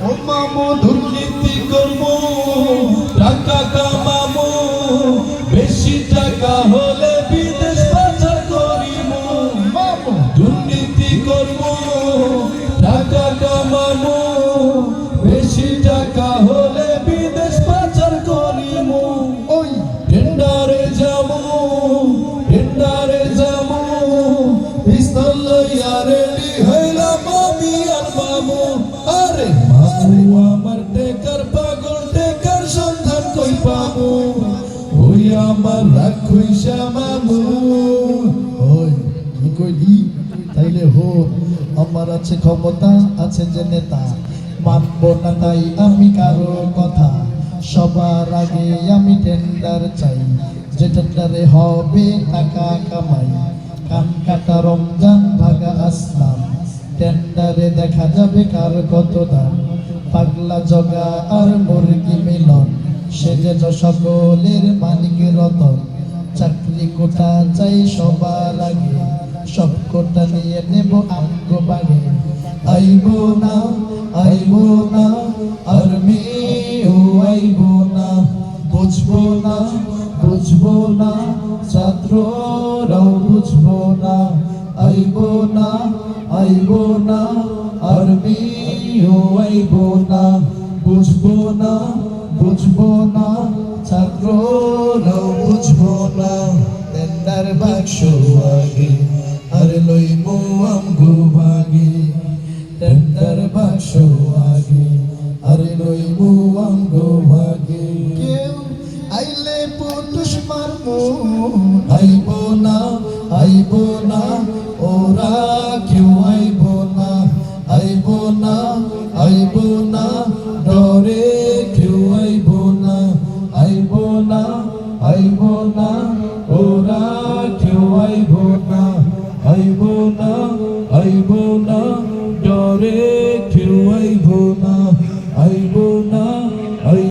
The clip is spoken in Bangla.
মামু দুর্নীতি করব টাকা কামাবো বেশি টাকা হলে বিদেশ পাচার করিব। দুর্নীতি করব টাকা কামাবো বেশি টাকা হলে বিদেশ পাচার করিব। ওই টেন্ডারে যাব টেন্ডারে যাব পিস্তল লইয়া রেডি আমার টেকার পাগল টেকার সন্ধান কই পাবো? ওই আমার রাখুইসা মামু। ওই, কি তাইলে হো, আমার আছে ক্ষমতা, আছে যে নেতা। মানব না তাই আমি কারও কথা। সবার আগে আমি টেন্ডার চাই। যে টেন্ডারে হবে টাকা কামাই। কান কাটা রমজান ভাগা আসলাম। টেন্ডারে দেখা যাবে কার কত দাম। পাগলা জগা আর মুরগি মিলন সে যেন সকলের মালিক রতন। চাকরি কোটা চাই সবার আগে, সব কোটা নিয়ে নেব আমগো বাগে আইব না আইব না, আর মেয়েও আইব না। বুঝব না বুঝব না, ছাত্ররাও বুঝব না। আইব না আইব না, আর মেয়েও আইব না বুঝব না বুঝব না, ছাত্ররাও বুঝব না। টেন্ডার বাক্স আগে, আর লইব আমগো ভাগে টেন্ডার বাক্স আগে, আর লইব আমগো ভাগে কেউ আইলে পুটুস মারমু, আইব না আইব না, ওরা না, ডরে কেউ আইব না আইব না আইব না, ওরা কেউ আইব না আইব না আইব না।